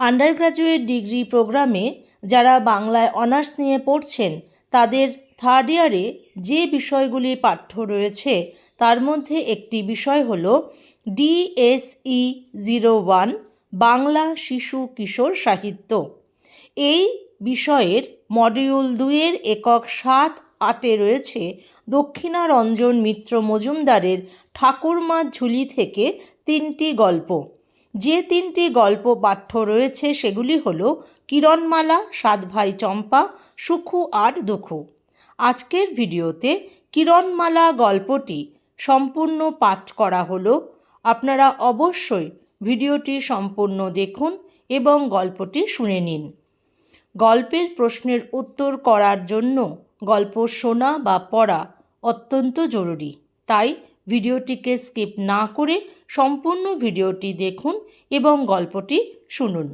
Under graduate degree প্রোগ্রামে যারা বাংলায় অনার্স নিয়ে পড়ছেন, তাদের থার্ড ইয়ারে যে বিষয়গুলি পাঠ্য রয়েছে, তার মধ্যে একটি বিষয় হল ডিএসই জিরো ওয়ান বাংলা শিশু কিশোর সাহিত্য। এই বিষয়ের মডিউল দুইয়ের একক সাত আটে রয়েছে দক্ষিণারঞ্জন মিত্র মজুমদারের ঠাকুরমা ঝুলি থেকে তিনটি গল্প। যে তিনটি গল্প পাঠ্য রয়েছে সেগুলি হল কিরণমালা সাত ভাই চম্পা, সুখু আর দুখু। আজকের ভিডিওতে কিরণমালা গল্পটি সম্পূর্ণ পাঠ করা হলো। আপনারা অবশ্যই ভিডিওটি সম্পূর্ণ দেখুন এবং গল্পটি শুনে নিন। গল্পের প্রশ্নের উত্তর করার জন্য গল্প শোনা বা পড়া অত্যন্ত জরুরি। তাই ভিডিওটিকে স্কিপ না করে সম্পূর্ণ ভিডিওটি দেখুন এবং গল্পটি শুনুন।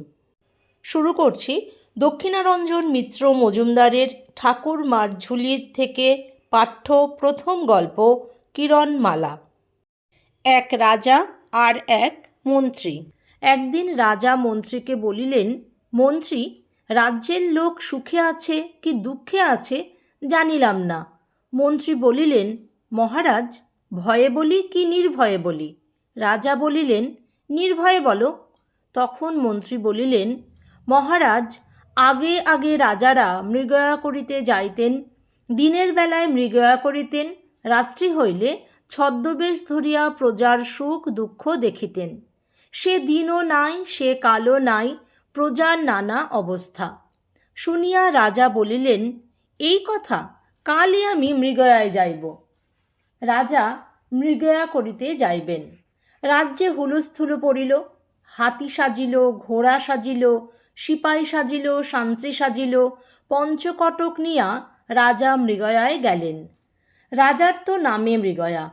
শুরু করছি দক্ষিণারঞ্জন মিত্র মজুমদারের ঠাকুর মার ঝুলির থেকে পাঠ্য প্রথম গল্প, কিরণমালা। এক রাজা আর এক মন্ত্রী। একদিন রাজা মন্ত্রীকে বলিলেন, মন্ত্রী, রাজ্যের লোক সুখে আছে কি দুঃখে আছে জানিলাম না। মন্ত্রী বলিলেন, মহারাজ ভয়ে বলি কি নির্ভয়ে বলি? রাজা বলিলেন, নির্ভয়ে বলো। তখন মন্ত্রী বলিলেন, মহারাজ, আগে আগে রাজারা মৃগয়া করিতে যাইতেন, দিনের বেলায় মৃগয়া করিতেন, রাত্রি হইলে ছদ্মবেশ ধরিয়া প্রজার সুখ দুঃখ দেখিতেন। সে দিনও নাই, সে কালও নাই, প্রজার নানা অবস্থা। শুনিয়া রাজা বলিলেন, এই কথা, কালই আমি মৃগয়ায় যাইব। রাজা মৃগয়া করিতে যাইবেন। রাজ্যে হুলস্থুল পড়িল, হাতি সাজিল, ঘোড়া সাজিল, সিপাই সাজিল শান্ত্রী সাজিল, পঞ্চকটক নিয়া রাজা মৃগয়ায় গেলেন। রাজার তো নামে মৃগয়া।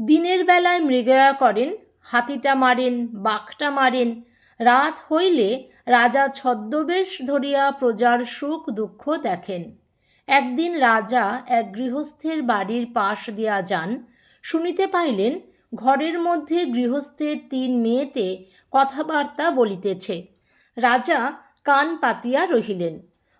দিনের বেলায় মৃগয়া করেন, হাতিটা মারেন, বাঘটা মারেন। রাত হইলে রাজা ছদ্মবেশ ধরিয়া প্রজার সুখ দুঃখ দেখেন। একদিন রাজা এক গৃহস্থের বাড়ির পাশ দিয়া যান। শুনিতে পাইলেন, ঘরের মধ্যে গৃহস্থের তিন মেয়েতে কথাবার্তা বলিতেছে। রাজা কান পাতিয়া রহিলেন।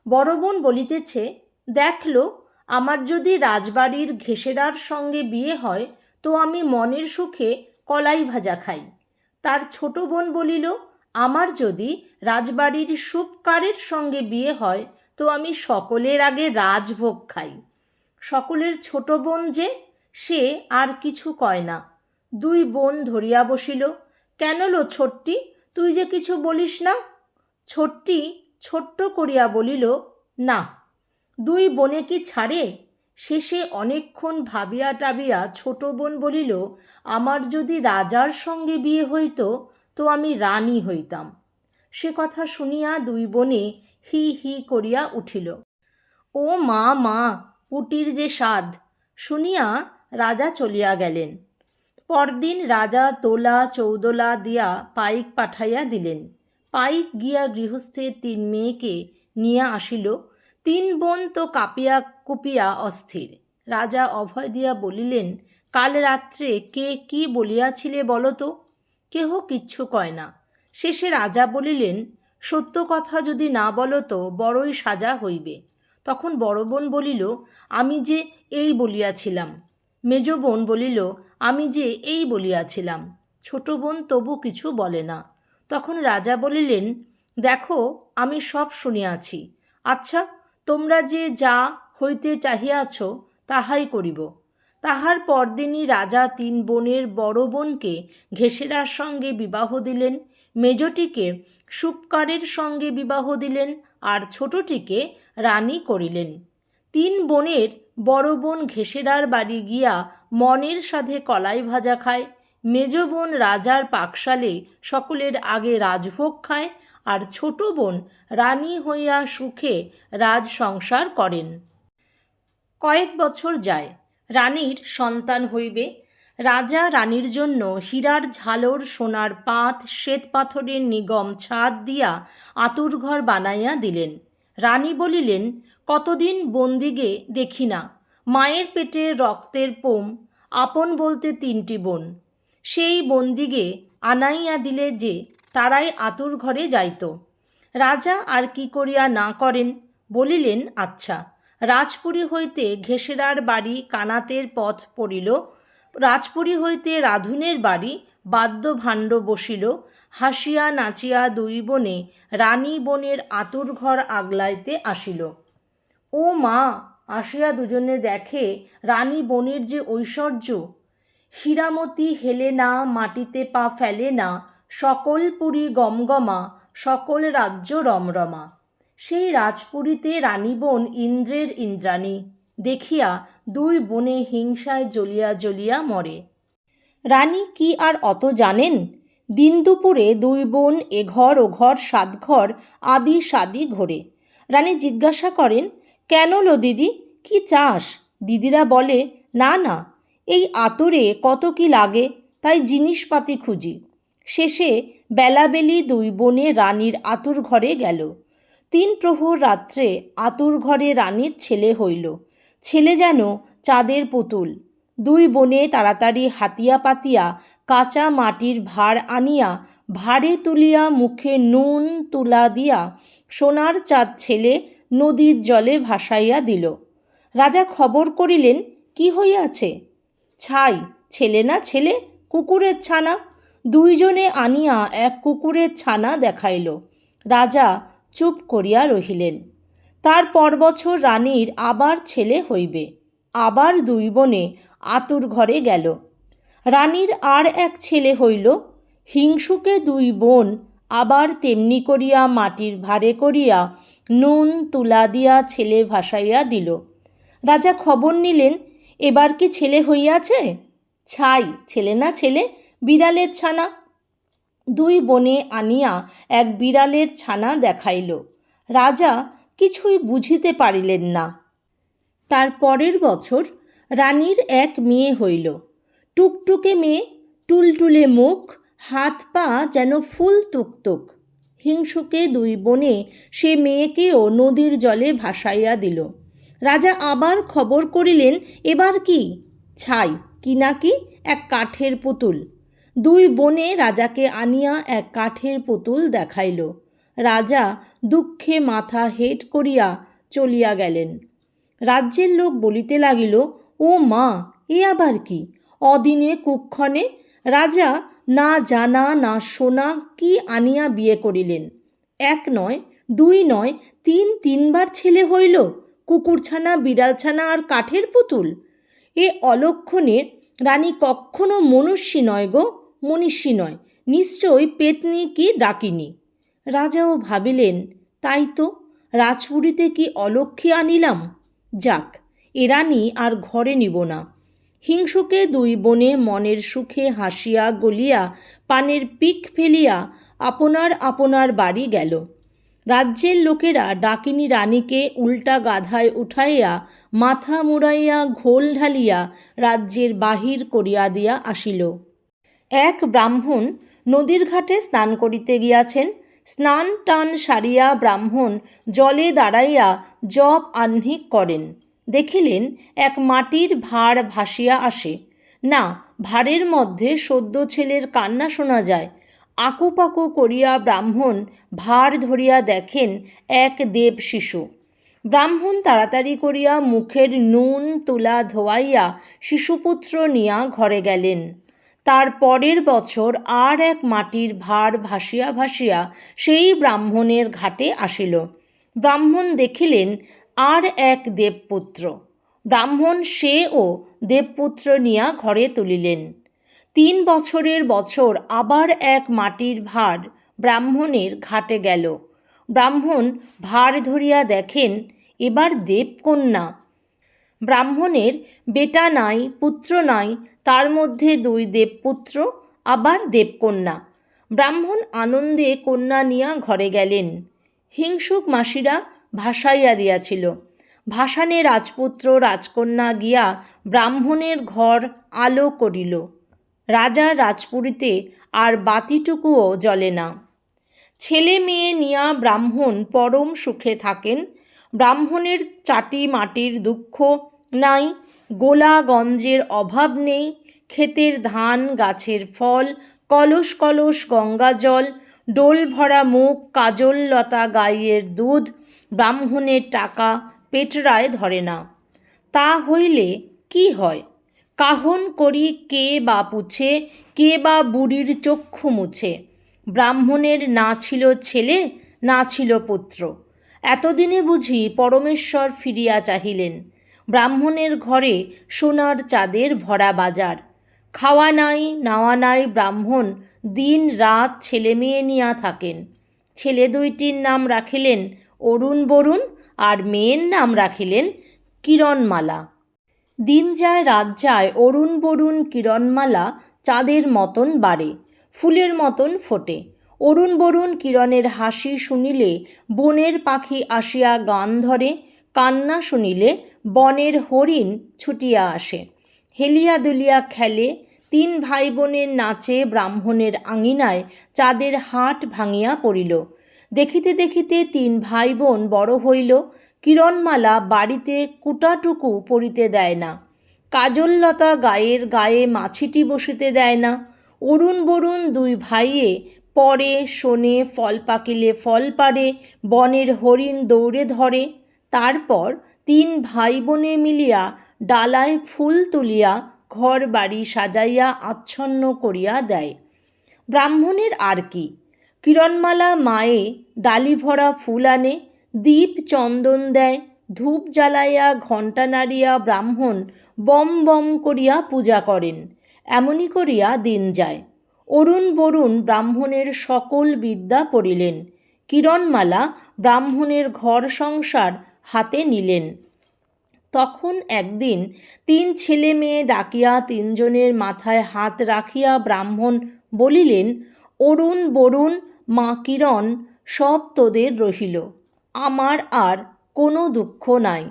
বড় বোন বলিতেছে দেখল আমার যদি রাজবাড়ির ঘেসেরার সঙ্গে বিয়ে হয়, তো আমি মনের সুখে কলাই ভাজা খাই। তার ছোট বোন বলিল, আমার যদি রাজবাড়ির সুপকারের সঙ্গে বিয়ে হয় তো আমি সকলের আগে রাজভোগ খাই। সকলের ছোট বোন যে, সে আর কিছু কয় না। দুই বোন ধরিয়া বসিল, কেন লো ছোট্টি, তুই যে কিছু বলিস না? ছোট্টি ছোট্ট করিয়া বলিল, না। দুই বোনে কি ছাড়ে? শেষে অনেকক্ষণ ভাবিয়া টাবিয়া ছোট বোন বলিল, আমার যদি রাজার সঙ্গে বিয়ে হইত, তো আমি রানী হইতাম। সে কথা শুনিয়া দুই বোনে হি হি করিয়া উঠিল। ও মা মা, পুটির যে স্বাদ! শুনিয়া রাজা চলিয়া গেলেন। পরদিন রাজা তোলা, চৌদলা দিয়া পাইক পাঠাইয়া দিলেন। পাইক গিয়া গৃহস্থের তিন মেয়েকে নিয়া আসিল। তিন বোন তো কাঁপিয়া কুপিয়া অস্থির। রাজা অভয় দিয়া বলিলেন, কাল রাত্রে কে কি বলিয়াছিলে বলো তো? কেহ কিচ্ছু কয় না। শেষে রাজা বলিলেন সত্য কথা যদি না বলো তো বড়ই সাজা হইবে। তখন বড় বোন বলিল, আমি যে এই বলিয়াছিলাম। মেজ বোন বলিল, আমি যে এই বলিয়াছিলাম। ছোট বোন তবু কিছু বলে না। তখন রাজা বলিলেন, দেখো, আমি সব শুনিয়াছি। আচ্ছা তোমরা যে যা হইতে চাহিয়াছ তাহাই করিব। তাহার পরদিনই রাজা তিন বোনের বড় বোনকে ঘেসেরার সঙ্গে বিবাহ দিলেন। মেজটিকে সুপকারের সঙ্গে বিবাহ দিলেন আর ছোটটিকে রানী করিলেন। তিন বোনের বড় বোন ঘেসেরার বাড়ি গিয়া মনের সাধে কলাই ভাজা খায়, মেজ বোন রাজার পাকশালে সকলের আগে রাজভোগ খায় আর ছোট বোন রানী হইয়া সুখে রাজ সংসার করেন। কয়েক বছর যায়, রানীর সন্তান হইবে রাজা রানীর জন্য হীরার ঝালর সোনার পাত, শ্বেত পাথরের নিগম, ছাদ দিয়া আতুরঘর বানাইয়া দিলেন। রানী বলিলেন, কতদিন বন্দিগে দেখি না, মায়ের পেটে রক্তের পোম, আপন বলতে তিনটি বোন। সেই বন্দিগে আনাইয়া দিলে যে, তারাই আতুর ঘরে যাইত। রাজা আর কি করিয়া না করেন? বলিলেন আচ্ছা রাজপুরী হইতে ঘেসেরার বাড়ি কানাতের পথ পড়িল রাজপুরী হইতে রাধুনের বাড়ি বাদ্যভাণ্ড বসিল, হাসিয়া নাচিয়া দুই বনে রানী বনের আতুর ঘর আগলাইতে আসিল। ও মা, আসিয়া দুজনে দেখে রানী বনের যে ঐশ্বর্য, হীরামতি হেলে না, মাটিতে পা ফেলে না, সকল পুরী গমগমা, সকল রাজ্য রমরমা। সেই রাজপুরীতে রানী রানীবন ইন্দ্রের ইন্দ্রাণী দেখিয়া দুই বনে হিংসায় জ্বলিয়া জ্বলিয়া মরে। রানী কি আর অত জানেন? দিন দুপুরে দুই বোন এ ঘর ও ঘর সাত ঘর আদি সাদি ঘোরে। রানী জিজ্ঞাসা করেন, কেন লো দিদি? কি চাস? দিদিরা বলে, না না, এই আতরে কত কি লাগে, তাই জিনিসপাতি খুঁজি। শেষে বেলাবেলি দুই বোনে রানীর আতুর ঘরে গেল। তিন প্রহর রাত্রে আতুর ঘরে রানীর ছেলে হইল। ছেলে যেন চাঁদের পুতুল। দুই বনে তাড়াতাড়ি হাতিয়া পাতিয়া কাঁচা মাটির ভার আনিয়া ভারে তুলিয়া মুখে নুন তুলা দিয়া সোনার চাঁদ ছেলে নদীর জলে ভাসাইয়া দিল। রাজা খবর করিলেন, কি হইয়াছে? ছাই, ছেলে না ছেলে, কুকুরের ছানা। দুইজনে আনিয়া এক কুকুরের ছানা দেখাইল। রাজা চুপ করিয়া রহিলেন। তার পর বছর রানীর আবার ছেলে হইবে। আবার দুই বনে আতুর ঘরে গেল। রানীর আর এক ছেলে হইল। হিংসুকে দুই বোন আবার তেমনি করিয়া মাটির ভারে করিয়া নুন তুলা দিয়া ছেলে ভাসাইয়া দিল। রাজা খবর নিলেন, এবার কি ছেলে হইয়াছে? ছাই, ছেলে না ছেলে, বিড়ালের ছানা। দুই বনে আনিয়া এক বিড়ালের ছানা দেখাইল। রাজা কিছুই বুঝিতে পারিলেন না। তার পরের বছর রানীর এক মেয়ে হইল। টুকটুকে মেয়ে, টুলটুলে মুখ, হাত পা যেন ফুল তুকতুক। হিংসুকে দুই বনে সে মেয়েকেও নদীর জলে ভাসাইয়া দিল। রাজা আবার খবর করিলেন, এবার কি? ছাই, কি নাকি এক কাঠের পুতুল। দুই বনে রাজাকে আনিয়া এক কাঠের পুতুল দেখাইল। রাজা দুঃখে মাথা হেট করিয়া চলিয়া গেলেন। রাজ্যের লোক বলিতে লাগিল, ও মা, এ আবার কি? অদিনে কুক্ষণে রাজা না জানা, না শোনা কি আনিয়া বিয়ে করিলেন? এক নয়, দুই নয়, তিন তিনবার ছেলে হইল, কুকুরছানা, বিড়ালছানা আর কাঠের পুতুল? এ অলক্ষণে রানী কখনো মনুষ্যী নয় গো, মনীষী নয় নিশ্চয়ই পেতনি কি ডাকিনি? রাজাও ভাবিলেন, তাই তো, রাজপুরীতে কি অলক্ষী আনিলাম? যাক, এ রানী আর ঘরে নিব না হিংসুকে দুই বনে মনের সুখে হাসিয়া গলিয়া পানের পিক ফেলিয়া আপনার আপনার বাড়ি গেল। রাজ্যের লোকেরা ডাকিনী রানীকে উল্টা গাধায় উঠাইয়া মাথা মুড়াইয়া ঘোল ঢালিয়া রাজ্যের বাহির করিয়া দিয়া আসিল। এক ব্রাহ্মণ নদীর ঘাটে স্নান করিতে গিয়াছেন। স্নান টান সারিয়া ব্রাহ্মণ জলে দাঁড়াইয়া জপ আহ্নিক করেন। দেখিলেন, এক মাটির ভাঁড় ভাসিয়া আসে। না ভাঁড়ের মধ্যে সদ্য ছেলের কান্না শোনা যায়। আকুপাকু করিয়া ব্রাহ্মণ ভাঁড় ধরিয়া দেখেন এক দেব শিশু। ব্রাহ্মণ তাড়াতাড়ি করিয়া মুখের নুন তুলা ধোয়াইয়া শিশুপুত্র নিয়া ঘরে গেলেন। তার পরের বছর আর এক মাটির ভাঁড় ভাসিয়া ভাসিয়া সেই ব্রাহ্মণের ঘাটে আসিল। ব্রাহ্মণ দেখিলেন আর এক দেবপুত্র। ব্রাহ্মণ সে ও দেবপুত্র নিয়া ঘরে তুলিলেন। তিন বছরের বছর আবার এক মাটির ভাঁড় ব্রাহ্মণের ঘাটে গেল। ব্রাহ্মণ ভাঁড় ধরিয়া দেখেন, এবার দেবকন্যা ব্রাহ্মণের বেটা নাই, পুত্র নাই, তার মধ্যে দুই দেবপুত্র, আবার দেবকন্যা। ব্রাহ্মণ আনন্দে কন্যা নিয়া ঘরে গেলেন। হিংসুক মাসিরা ভাসাইয়া দিয়াছিল। ভাসানে রাজপুত্র, রাজকন্যা গিয়া ব্রাহ্মণের ঘর আলো করিল। রাজা রাজপুরীতে আর বাতিটুকুও জ্বলে না। ছেলে মেয়ে নিয়া ব্রাহ্মণ পরম সুখে থাকেন। ব্রাহ্মণের চাটি মাটির দুঃখ নাই গোলা গঞ্জের অভাব নেই, ক্ষেতের ধান, গাছের ফল, কলস কলস গঙ্গা জল, ডোল ভরা মুখ, কাজল লতা গাইয়ের দুধ, ব্রাহ্মণের টাকা পেটরায় ধরে না। তা হইলে কি হয়? কাহন করি কে বা পুছে, কে বা বুড়ির চক্ষু মুছে? ব্রাহ্মণের না ছিল ছেলে, না ছিল পুত্র। এতদিনে বুঝি পরমেশ্বর ফিরিয়া চাহিলেন। ব্রাহ্মণের ঘরে সোনার চাঁদের ভরা বাজার। খাওয়া নাই, নাওয়া নাই ব্রাহ্মণ, দিন রাত ছেলে মেয়ে নিয়া থাকেন। ছেলে দুইটির নাম রাখিলেন অরুণ বরুণ আর মেয়ের নাম রাখিলেন কিরণমালা। দিন যায়, রাত যায়, অরুণ বরুণ, কিরণমালা চাঁদের মতন বাড়ে, ফুলের মতন ফোটে। অরুণ বরুণ কিরণের হাসি শুনিলে বনের পাখি আসিয়া গান ধরে কান্না শুনিলে বনের হরিণ ছুটিয়া আসে। হেলিয়া দুলিয়া খেলে, তিন ভাই বোনের নাচে ব্রাহ্মণের আঙিনায় চাঁদের হাট ভাঙিয়া পড়িল। দেখিতে দেখিতে তিন ভাই বোন বড় হইল, কিরণমালা বাড়িতে কুটাটুকু পড়িতে দেয় না। কাজললতা গায়ের গায়ে মাছিটি বসিতে দেয় না। অরুণ বরুণ দুই ভাইয়ে পরে শোনে, ফল পাকিলে ফল পারে বনের হরিণ দৌড়ে ধরে। তারপর তিন ভাই বোনে মিলিয়া ডালায় ফুল তুলিয়া ঘর বাড়ি সাজাইয়া আচ্ছন্ন করিয়া দেয়। ব্রাহ্মণের আর কি? কিরণমালা মায়ে ডালি ভরা ফুল আনে, দীপ চন্দন দেয়, ধূপ জ্বালাইয়া ঘণ্টা নাড়িয়া ব্রাহ্মণ বম বম করিয়া পূজা করেন, এমনি করিয়া দিন যায়। অরুণ বরুণ ব্রাহ্মণের সকল বিদ্যা পড়িলেন। কিরণমালা ব্রাহ্মণের ঘর সংসার হাতে নিলেন। তখন একদিন তিন ছেলে মেয়ে ডাকিয়া তিনজনের মাথায় হাত রাখিয়া ব্রাহ্মণ বলিলেন, অরুণ, বরুণ, মা কিরণ, সব তোদের রহিল। আমার আর কোনো দুঃখ নাই।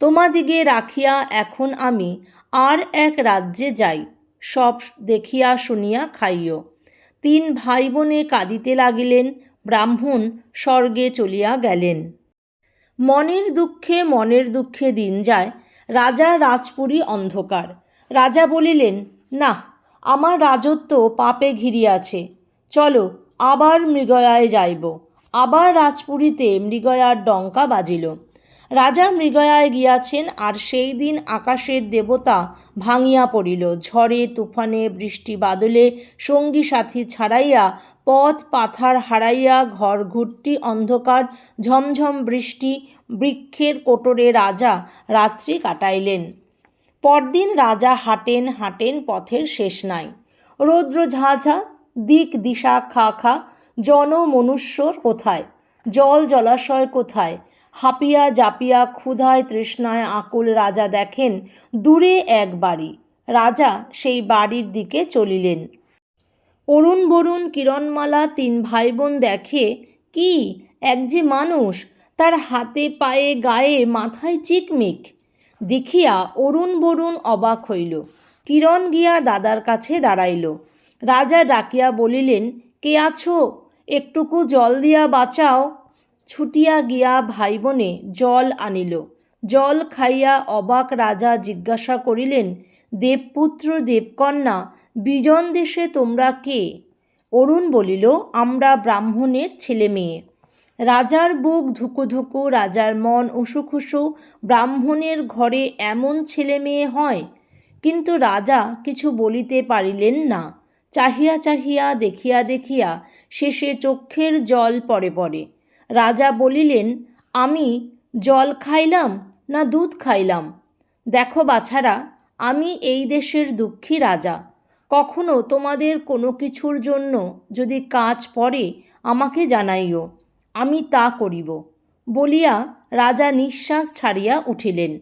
তোমাদিগে রাখিয়া এখন আমি আর এক রাজ্যে যাই। সব দেখিয়া শুনিয়া খাইও। তিন ভাই বোনে কাঁদিতে লাগিলেন। ব্রাহ্মণ স্বর্গে চলিয়া গেলেন। মনের দুঃখে মনের দুঃখে দিন যায়, রাজা রাজপুরী অন্ধকার। রাজা বলিলেন না আমার রাজত্ব পাপে ঘিরিয়াছে। চলো, আবার মৃগয়ায় যাইব। আবার রাজপুরীতে মৃগয়ার ডঙ্কা বাজিল। রাজা মৃগয়ায় গিয়াছেন, আর সেই দিন আকাশের দেবতা ভাঙিয়া পড়িল। ঝড়ে, তুফানে, বৃষ্টি বাদলে সঙ্গী সাথী ছাড়াইয়া পথ পাথার হারাইয়া ঘর ঘুরটি অন্ধকার, ঝমঝম বৃষ্টি বৃক্ষের কোটরে রাজা রাত্রি কাটাইলেন। পরদিন রাজা হাঁটেন হাঁটেন পথের শেষ নাই। রৌদ্র ঝাঝা, দিক দিশা খা খা জন মনুষ্যর কোথায়? জল জলাশয় কোথায়? হাঁপিয়া জাপিয়া ক্ষুধায় তৃষ্ণায় আকুল রাজা দেখেন দূরে এক বাড়ি। রাজা সেই বাড়ির দিকে চলিলেন। অরুণ বরুণ কিরণমালা তিন ভাই বোন দেখে, কি, এক যে মানুষ, তার হাতে পায়ে গায়ে মাথায় চিকমিক? দেখিয়া অরুণ বরুণ অবাক হইল। কিরণ গিয়া দাদার কাছে দাঁড়াইল। রাজা ডাকিয়া বলিলেন, কে আছো? একটুকু জল দিয়া বাঁচাও। ছুটিয়া গিয়া ভাই বোনে জল আনিল। জল খাইয়া অবাক রাজা জিজ্ঞাসা করিলেন, দেবপুত্র, দেবকন্যা, বিজন দেশে তোমরা কে? অরুণ বলিল, আমরা ব্রাহ্মণের ছেলে মেয়ে। রাজার বুক ধুকু ধুকু, রাজার মন উসুখুসু ব্রাহ্মণের ঘরে এমন ছেলে মেয়ে হয়। কিন্তু রাজা কিছু বলিতে পারিলেন না। চাহিয়া চাহিয়া, দেখিয়া দেখিয়া শেষে চক্ষের জল পড়ে পড়ে। রাজা বলিলেন, আমি জল খাইলাম না দুধ খাইলাম? দেখো বাছারা, আমি এই দেশের দুঃখী রাজা। কখনো তোমাদের কোনো কিছুর জন্য যদি কাজ পড়ে, আমাকে জানাইও। আমি তা করিব। বলিয়া রাজা নিঃশ্বাস ছাড়িয়া উঠিলেন।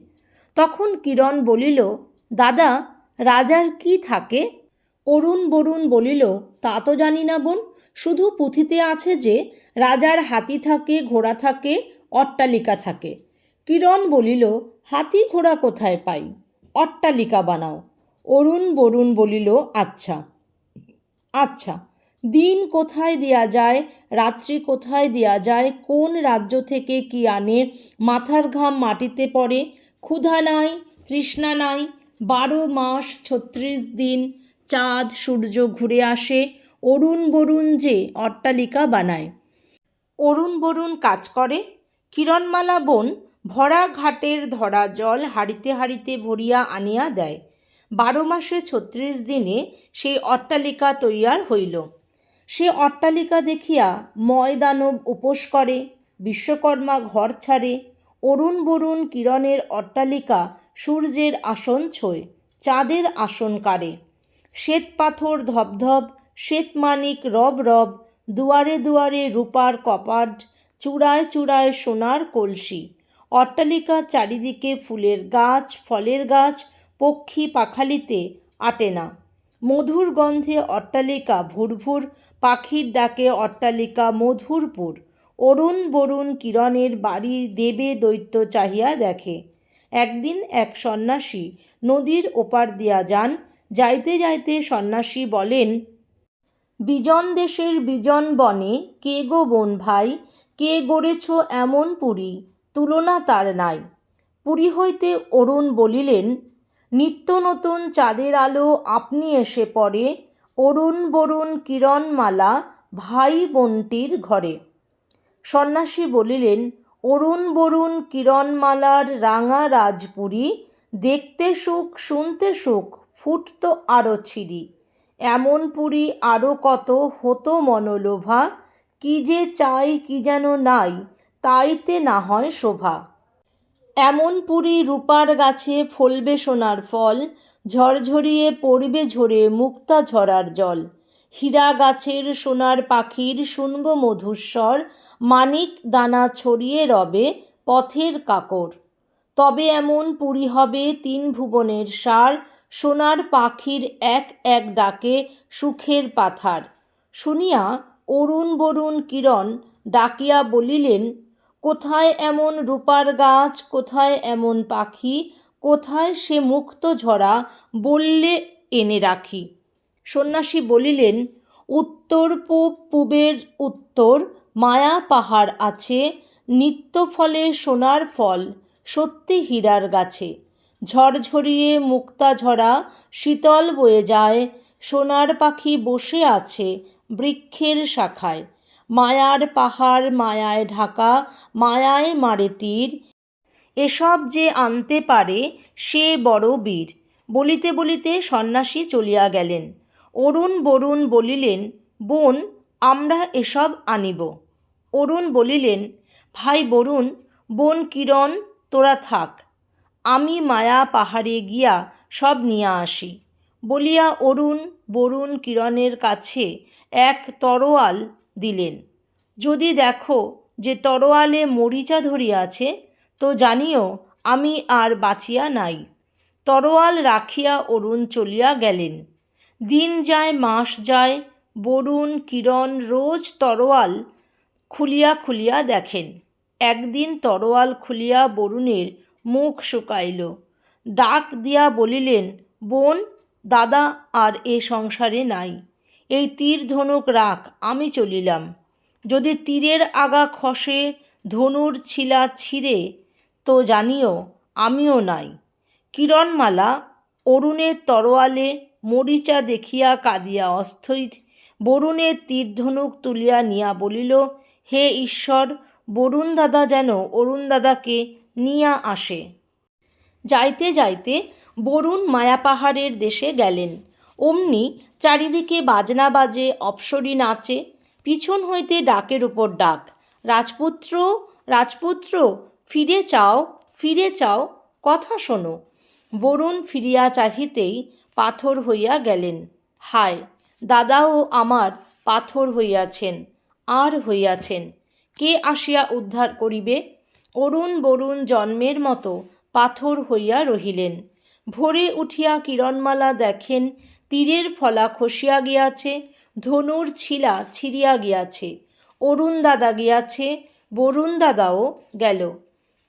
তখন কিরণ বলিল, দাদা, রাজার কি থাকে? অরুণ বরুণ বলিল, তা তো জানি না বোন। শুধু পুঁথিতে আছে যে, রাজার হাতি থাকে, ঘোড়া থাকে, অট্টালিকা থাকে। কিরণ বলিল, হাতি ঘোড়া কোথায় পাই? অট্টালিকা বানাও। অরুণ বরুণ বলিল আচ্ছা। আচ্ছা দিন কোথায় দেয়া যায়, রাত্রি কোথায় দেয়া যায়, কোন রাজ্য থেকে কি আনে, মাথার ঘাম মাটিতে পড়ে, ক্ষুধা নাই, তৃষ্ণা নাই, বারো মাস ছত্রিশ দিন, চাঁদ সূর্য ঘুরে আসে অরুণ বরুণ যে অট্টালিকা বানায়। অরুণ বরুণ কাজ করে। কিরণমালা বোন ভরা ঘাটের ধরা জল হাড়িতে হাড়িতে ভরিয়া আনিয়া দেয়। বারো মাসে ছত্রিশ দিনে সেই অট্টালিকা তৈয়ার হইল। সে অট্টালিকা দেখিয়া ময়দানব উপোস করে, বিশ্বকর্মা ঘর ছাড়ে। অরুণ বরুণ কিরণের অট্টালিকা সূর্যের আসন ছোয়, চাঁদের আসন কারে শ্বেত পাথর ধবধব শ্বেতমানিক রব রব, দুয়ারে দুয়ারে রূপার কপাট, চূড়ায় চূড়ায় সোনার কলসি। অট্টালিকার চারিদিকে ফুলের গাছ, ফলের গাছ, পক্ষী পাখালিতে আটে না। মধুর গন্ধে অট্টালিকা ভুরভুর, পাখির ডাকে অট্টালিকা মধুরপুর অরুণ বরুণ কিরণের বাড়ি দেবে দৈত্য চাহিয়া দেখে। একদিন এক সন্ন্যাসী নদীর ওপার দিয়া যান, যাইতে যাইতে সন্ন্যাসী বলেন বিজন দেশের বিজন বনে কে গো বোন ভাই, কে গড়েছ এমন পুরী? তুলনা তার নাই। পুরী হইতে অরুণ বলিলেন, নিত্য নতুন চাঁদের আলো আপনি এসে পড়ে, অরুণ বরুণ কিরণমালা ভাই বোনটির ঘরে। সন্ন্যাসী বলিলেন, অরুণ বরুণ কিরণমালার রাঙা রাজপুরী, দেখতে সুখ, শুনতে সুখ, ফুটত আরও ছিরি। এমন পুরী আরও কত হতো মনোলোভা? কি যে চাই কি যেন নাই, তাইতে না হয় শোভা। এমন পুরী রূপার গাছে ফলবে সোনার ফল, ঝরঝরিয়ে পড়বে ঝরে মুক্তা ঝরার জল। হীরা গাছের সোনার পাখির শুনব মধুস্বর, মানিক দানা ছড়িয়ে রবে পথের কাকর। তবে এমন পুরী হবে তিন ভুবনের সার সোনার পাখির এক এক ডাকে সুখের পাথার। শুনিয়া অরুণ বরুণ কিরণ ডাকিয়া বলিলেন, কোথায় এমন রূপার গাছ, কোথায় এমন পাখি, কোথায় সে মুক্ত ঝরা, বললে এনে রাখি। সন্ন্যাসী বলিলেন, উত্তর পূব পূবের উত্তর, মায়া পাহাড় আছে নিত্য ফলে সোনার ফল, সত্যি হীরার গাছে। ঝরঝরিয়ে মুক্তা ঝরা শীতল বয়ে যায়, সোনার পাখি বসে আছে বৃক্ষের শাখায়। মায়ার পাহাড় মায়ায় ঢাকা, মায়ায় মারে তীর। এসব যে আনতে পারে সে বড় বীর। বলিতে বলিতে সন্ন্যাসী চলিয়া গেলেন। অরুণ বরুণ বলিলেন, বোন, আমরা এসব আনিব। অরুণ বলিলেন, ভাই বরুণ, বোন কিরণ, তোরা থাক। আমি মায়া পাহাড়ে গিয়া সব নিয়ে আসি। বলিয়া অরুণ বরুণ কিরণের কাছে এক তরোয়াল দিলেন, যদি দেখো যে তরোয়ালে মরিচা ধরিয়াছে, তো জানিও আমি আর বাঁচিয়া নাই তরোয়াল রাখিয়া অরুণ চলিয়া গেলেন। দিন যায়, মাস যায়, বরুণ কিরণ রোজ তরোয়াল খুলিয়া খুলিয়া দেখেন। একদিন তরোয়াল খুলিয়া বরুণের মুখ শুকাইল। ডাক দিয়া বলিলেন, বোন, দাদা আর এ সংসারে নাই। এই তীর ধনুক রাখ, আমি চলিলাম। যদি তীরের আগা খসে, ধনুর ছিলা ছিঁড়ে, তো জানিও, আমিও নাই। কিরণমালা অরুণের তরোয়ালে মরিচা দেখিয়া কাঁদিয়া অস্থির বরুণের তীরধনুক তুলিয়া নিয়া বলিল, হে ঈশ্বর, বরুণ দাদা যেন, অরুণ দাদাকে নিয়া আসে। যাইতে যাইতে বরুণ মায়াপাহাড়ের দেশে গেলেন। অমনি চারিদিকে বাজনা বাজে, অপসরী নাচে, পিছন হইতে ডাকের উপর ডাক, রাজপুত্র রাজপুত্র, ফিরে চাও ফিরে চাও, কথা শোনো। বরুণ ফিরিয়া চাহিতেই পাথর হইয়া গেলেন। হায়, দাদাও আমার পাথর হইয়াছেন, আর হইয়াছেন, কে আসিয়া উদ্ধার করিবে? অরুণ বরুণ জন্মের মতো পাথর হইয়া রহিলেন। ভোরে উঠিয়া কিরণমালা দেখেন, তীরের ফলা খসিয়া গিয়াছে, ধনুর ছিলা ছিঁড়িয়া গিয়াছে। অরুণ দাদা গিয়াছে, বরুণ দাদাও গেল।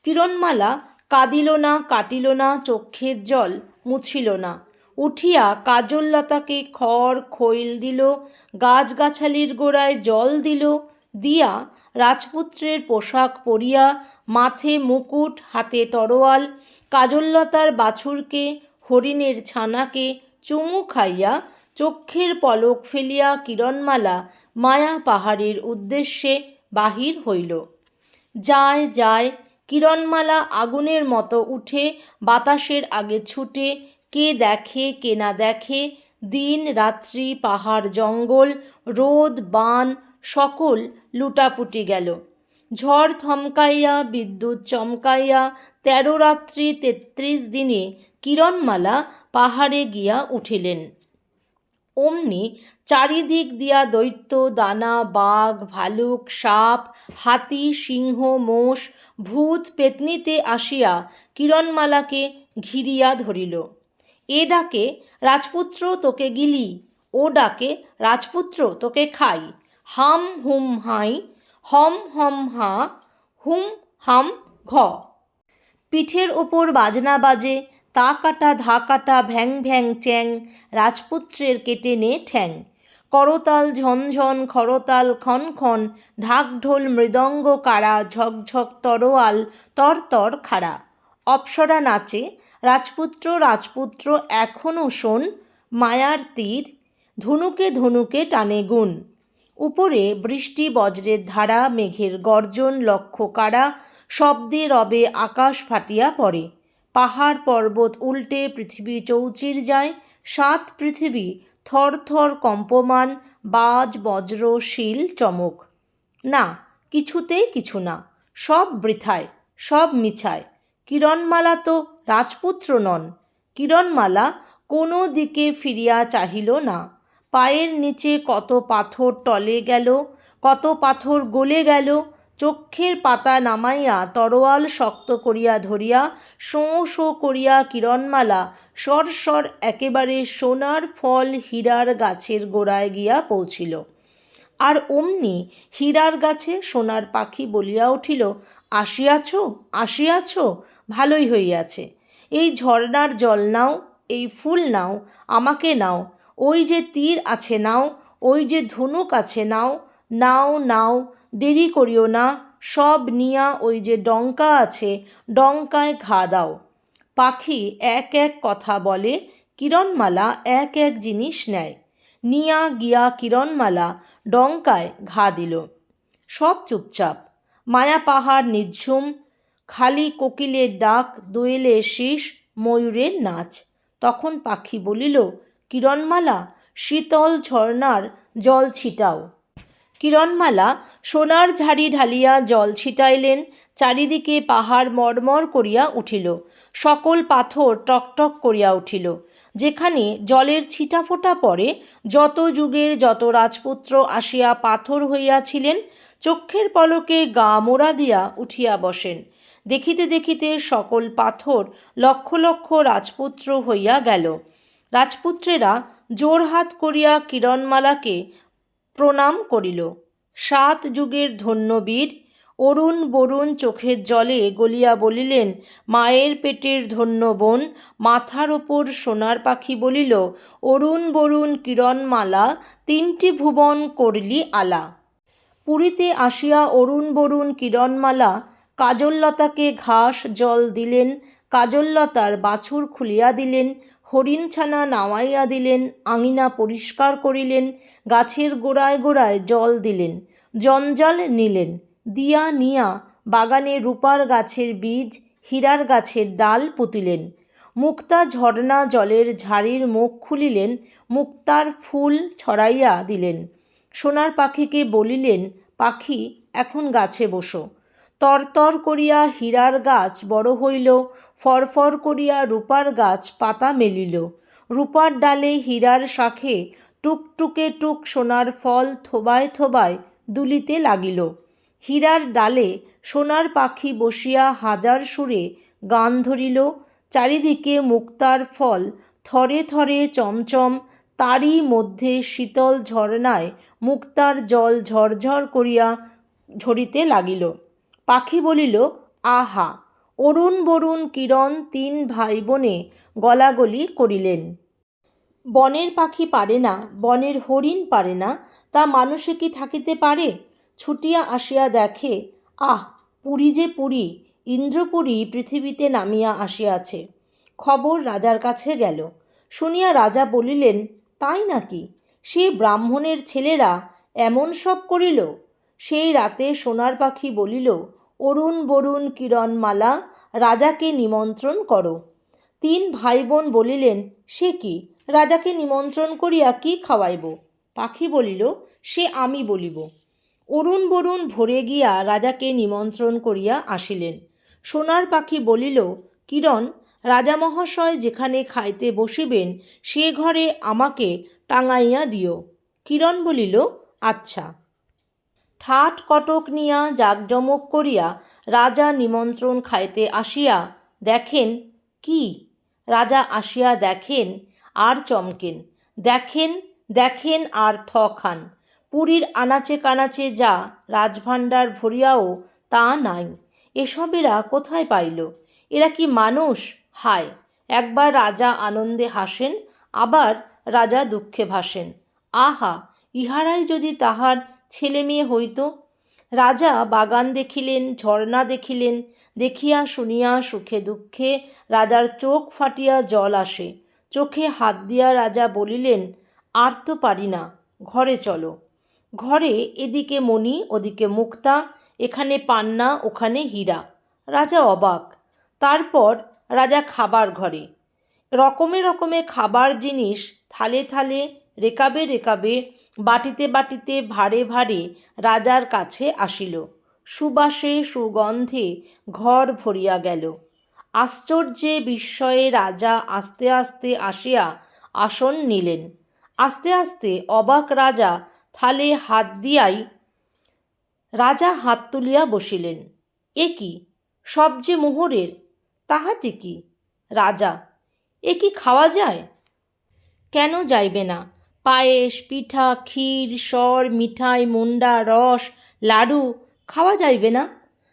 কিরণমালা কাঁদিল না, কাটিল না চক্ষের জল মুছিল না। উঠিয়া কাজললতাকে খড় খৈল দিল, গাছগাছালির গোড়ায় জল দিল, দিয়া রাজপুত্রের পোশাক পরিয়া মাথে মুকুট, হাতে তরোয়াল, কাজললতার বাছুরকে, হরিণের ছানাকে চুমু খাইয়া চক্ষের পলক ফেলিয়া কিরণমালা মায়া পাহাড়ের উদ্দেশ্যে বাহির হইল। যায় যায়, কিরণমালা আগুনের মতো উঠে বাতাসের আগে ছুটে, কে দেখে, কে না দেখে, দিন, রাত্রি, পাহাড়, জঙ্গল, রোদ, বান, সকল লুটাপুটি গেল। ঝড় থমকাইয়া বিদ্যুৎ চমকাইয়া, তেরো রাত্রি তেত্রিশ দিনে কিরণমালা পাহাড়ে গিয়া উঠিলেন। অমনি চারিদিক দিয়া দৈত্য, দানা, বাঘ, ভালুক, সাপ, হাতি, সিংহ, মোষ, ভূত, পেতনিতে আসিয়া কিরণমালাকে ঘিরিয়া ধরিল। এ ডাকে রাজপুত্র তোকে গিলি, ও ডাকে রাজপুত্র তোকে খাই, হাম হুম হাই হম হম হা, হুম হাম ঘ। পিঠের ওপর বাজনা বাজে, তা কাটা ধা কাটা ভ্যাং ভ্যাং চ্যাং, রাজপুত্রের কেটে নে ঠ্যাং। করতাল ঝনঝন খরতাল খন খন ঢাক ঢোল মৃদঙ্গ কাড়া ঝকঝক তরোয়াল তর তর খাড়া। অপ্সরা নাচে, রাজপুত্র রাজপুত্র এখনও শোন, মায়ার তীর ধনুকে ধনুকে টানে গুণ। উপরে বৃষ্টি বজ্রের ধারা, মেঘের গর্জন, লক্ষ্য কারা শব্দে রবে আকাশ ফাটিয়া পড়ে। পাহাড় পর্বত উল্টে পৃথিবী চৌচির যায়, সাত পৃথিবী, থর থর কম্পমান, বাজ, বজ্র, শিল, চমক। না, কিছুতেই কিছু না, সব বৃথায়, সব মিছায়। কিরণমালা তো রাজপুত্র নন, কিরণমালা কোনো দিকে ফিরিয়া চাহিল না। পায়ের নিচে কত পাথর টলে গেল, কত পাথর গলে গেল চক্ষের পাতা নামাইয়া তরোয়াল শক্ত করিয়া ধরিয়া, শোঁ শোঁ করিয়া কিরণমালা, সর সর একেবারে সোনার ফল হীরার গাছের গোড়ায় গিয়া পৌঁছিল। আর অমনি হীরার গাছে সোনার পাখি বলিয়া উঠিল, আসিয়াছ আসিয়াছ, ভালোই হইয়াছে। এই ঝর্ণার জল নাও, এই ফুল নাও, আমাকে নাও ওই যে তীর আছে নাও, ওই যে ধনুক আছে নাও নাও নাও, দেরি করিও না, সব নিয়া ওই যে ডঙ্কা আছে, ডঙ্কায় ঘা দাও। পাখি এক এক কথা বলে, কিরণমালা এক এক জিনিস নেয়। নিয়া গিয়া কিরণমালা ডঙ্কায় ঘা দিল। সব চুপচাপ। মায়া পাহাড় নিঝুম, খালি কোকিলের ডাক, দোয়েলের শীষ, ময়ূরের নাচ। তখন পাখি বলিল কিরণমালা, শীতল ঝর্ণার জল ছিটাও। কিরণমালা, সোনার ঝাড়ি ঢালিয়া জল ছিটাইলেন, চারিদিকে পাহাড় মরমর করিয়া উঠিল, সকল পাথর টকটক করিয়া উঠিল, যেখানে জলের ছিটাফোঁটা পরে যত যুগের যত রাজপুত্র আসিয়া পাথর হইয়াছিলেন, চক্ষের পলকে গা মোড়া দিয়া উঠিয়া বসেন। দেখিতে দেখিতে সকল পাথর লক্ষ লক্ষ রাজপুত্র হইয়া গেল। রাজপুত্রেরা জোড়হাত করিয়া কিরণমালাকে প্রণাম করিল। সাত যুগের ধন্যবীর, অরুণ বরুণ চোখের জলে গলিয়া বলিলেন, মায়ের পেটের ধন্য বোন, মাথার ওপর সোনার পাখি বলিল, অরুণ বরুণ কিরণমালা, তিনটি ভুবন করলি আলা। পুরীতে আসিয়া অরুণ বরুণ কিরণমালা, কাজললতাকে ঘাস জল দিলেন, কাজললতার বাছুর খুলিয়া দিলেন হরিণছানা নামাইয়া দিলেন, আঙিনা পরিষ্কার করিলেন, গাছের গোড়ায় গোড়ায় জল দিলেন, জঞ্জাল নিলেন, দিয়া নিয়া বাগানে রূপার গাছের বীজ, হীরার গাছের ডাল পুতিলেন, মুক্তা ঝর্ণা জলের ঝাড়ির মুখ খুলিলেন, মুক্তার ফুল ছড়াইয়া দিলেন, সোনার পাখিকে বলিলেন, পাখি, এখন গাছে বসো। তরতর করিয়া হীরার গাছ বড় হইল, ফরফর করিয়া রূপার গাছ পাতা মেলিল। রূপার ডালে হীরার শাখে টুকটুকে টুক সোনার ফল থোবায় থোবায় দুলিতে লাগিল। হীরার ডালে সোনার পাখি বসিয়া হাজার সুরে গান ধরিল, চারিদিকে মুক্তার ফল থরে থরে চমচম, তারই মধ্যে শীতল ঝর্ণায় মুক্তার জল ঝরঝর করিয়া ঝরিতে লাগিল। পাখি বলিল, আহা, অরুণ বরুণ কিরণ তিন ভাই বোনে গলাগলি করিলেন। বনের পাখি পারে না, বনের হরিণ পারে না, তা মানুষে কি থাকিতে পারে? ছুটিয়া আসিয়া দেখে, আহ, পুরী যে পুরী, ইন্দ্রপুরী পৃথিবীতে নামিয়া আসিয়াছে। খবর রাজার কাছে গেল। শুনিয়া রাজা বলিলেন, তাই নাকি? সে ব্রাহ্মণের ছেলেরা এমন সব করিল? সেই রাতে সোনার পাখি বলিল অরুণ বরুণ কিরণমালা রাজাকে নিমন্ত্রণ করো। তিন ভাই বোন বলিলেন, সে কি? রাজাকে নিমন্ত্রণ করিয়া কি খাওয়াইব? পাখি বলিল, সে আমি বলিব। অরুণ বরুণ ভরে গিয়া রাজাকে নিমন্ত্রণ করিয়া আসিলেন। সোনার পাখি বলিল, কিরণ, রাজা মহাশয় যেখানে খাইতে বসিবেন, সে ঘরে আমাকে টাঙাইয়া দিও। কিরণ বলিল আচ্ছা। ঠাট কটক নিয়া জাকজমক করিয়া রাজা নিমন্ত্রণ খাইতে আসিয়া দেখেন কি? রাজা আসিয়া দেখেন আর চমকেন। দেখেন দেখেন আর থ খান। পুরীর আনাচে কানাচে যা রাজভাণ্ডার ভরিয়াও তা নাই। এসবেরা কোথায় পাইল? এরা কি মানুষ? হায়, একবার রাজা আনন্দে হাসেন, আবার রাজা দুঃখে ভাসেন। আহা, ইহারাই যদি তাহার ছেলে মেয়ে হইত। রাজা বাগান দেখিলেন, ঝর্ণা দেখিলেন, দেখিয়া শুনিয়া সুখে দুঃখে রাজার চোখ ফাটিয়া জল আসে। চোখে হাত দিয়া রাজা বলিলেন, আর তো পারি না, ঘরে চলো। ঘরে এদিকে মণি, ওদিকে মুক্তা, এখানে পান্না, ওখানে হীরা। রাজা অবাক। তারপর রাজা খাবার ঘরে। রকমে রকমে খাবার জিনিস থালে থালে, রেকাবে রেকাবে বাটিতে বাটিতে ভারে ভারে রাজার কাছে আসিল। সুবাসে সুগন্ধে ঘর ভরিয়া গেল। আশ্চর্যে বিস্ময়ে রাজা আস্তে আস্তে আসিয়া আসন নিলেন। আস্তে আস্তে অবাক রাজা থালে হাত দিয়াই রাজা হাত তুলিয়া বসিলেন। এ কি? সব যে মোহরের, তাহাতে কি? রাজা, এ কি খাওয়া যায়? কেন যাইবে না? পায়েস, পিঠা, ক্ষীর, সর, মিঠাই, মুন্ডা, রস, লাডু, খাওয়া যাইবে না।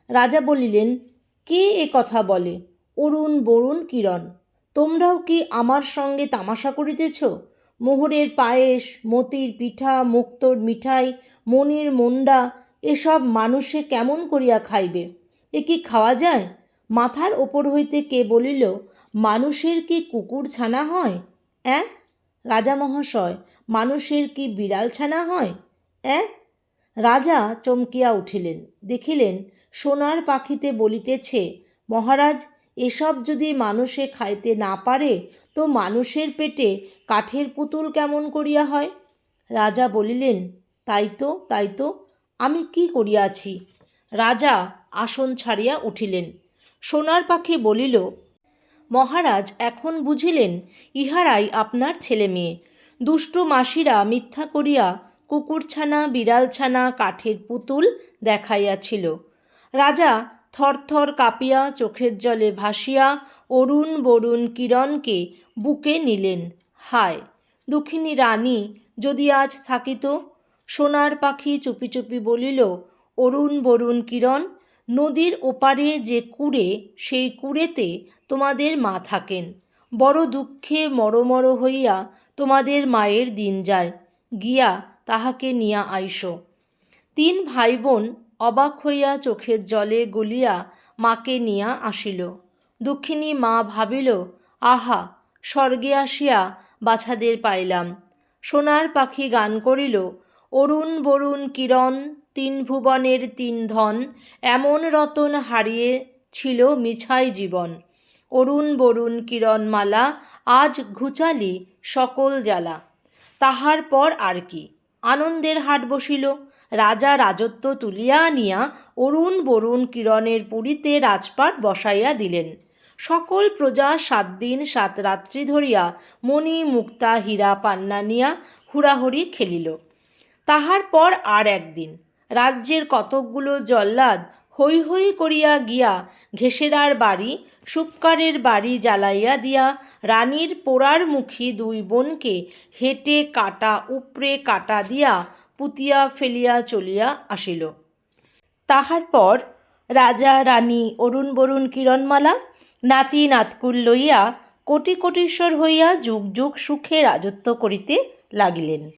রাজা বলিলেন, কে এ কথা বলে? অরুণ, বরুণ, কিরণ, তোমরাও কি আমার সঙ্গে তামাশা করিতেছ? মোহরের পায়েস, মতির পিঠা, মুক্তোর মিঠাই, মনির মুন্ডা, এসব মানুষে কেমন করিয়া খাইবে? এ কি খাওয়া যায়? মাথার ওপর হইতে কে বলিল, মানুষের কি কুকুর ছানা হয়? অ্যাঁ? রাজা মহাশয়, মানুষের কি বিড়াল ছানা হয়? অ্যাঁ? রাজা চমকিয়া উঠিলেন, দেখিলেন সোনার পাখিতে বলিতেছে, মহারাজ, এসব যদি মানুষে খাইতে না পারে, তো মানুষের পেটে কাঠের পুতুল কেমন করিয়া হয়? রাজা বলিলেন, তাই তো তাই তো, আমি কি করিয়াছি? রাজা আসন ছাড়িয়া উঠিলেন, সোনার পাখি বলিল মহারাজ এখন বুঝিলেন, ইহারাই আপনার ছেলে মেয়ে। দুষ্টু মাসিরা মিথ্যা করিয়া কুকুরছানা, বিড়ালছানা, কাঠের পুতুল দেখাইয়াছিল। রাজা থরথর কাঁপিয়া চোখের জলে ভাসিয়া অরুণ বরুণ কিরণকে বুকে নিলেন। হায়, দুঃখিনী রানী, যদি আজ থাকিত? সোনার পাখি চুপি চুপি বলিল, অরুণ বরুণ কিরণ নদীর ওপারে যে কুড়ে, সেই কুড়েতে তোমাদের মা থাকেন। বড় দুঃখে মরমর হইয়া তোমাদের মায়ের দিন যায়। গিয়া তাহাকে নিয়া আইসো। তিন ভাই বোন অবাক হইয়া চোখের জলে গলিয়া মাকে নিয়া আসিল। দুঃখিনী মা ভাবিল, আহা, স্বর্গে আসিয়া বাছাদের পাইলাম। সোনার পাখি গান করিল, অরুণ বরুণ কিরণ তিন ভুবনের তিন ধন, এমন রতন হারিয়ে ছিল মিছাই জীবন। অরুণ বরুণ কিরণমালা, আজ ঘুচালি সকল জ্বালা। তাহার পর আর কি, আনন্দের হাট বসিল। রাজা রাজত্ব তুলিয়া আনিয়া অরুণ বরুণ কিরণের পুরীতে রাজপাট বসাইয়া দিলেন। সকল প্রজা সাত দিন সাত রাত্রি ধরিয়া মণি, মুক্তা, হীরা, পান্না নিয়া হুড়াহুড়ি খেলিল। তাহার পর আর একদিন রাজ্যের কতকগুলো জল্লাদ হৈ হৈ করিয়া গিয়া ঘেসেরার বাড়ি, সুপকারের বাড়ি জ্বালাইয়া দিয়া রানীর পোড়ার মুখী দুই বোনকে হেঁটে কাটা, উপড়ে কাটা দিয়া পুতিয়া ফেলিয়া চলিয়া আসিল। তাহার পর রাজা, রানী অরুণ বরুণ কিরণমালা, নাতি নাতকুল লইয়া কোটি কোটিশ্বর হইয়া যুগ যুগ সুখে রাজত্ব করিতে লাগিলেন।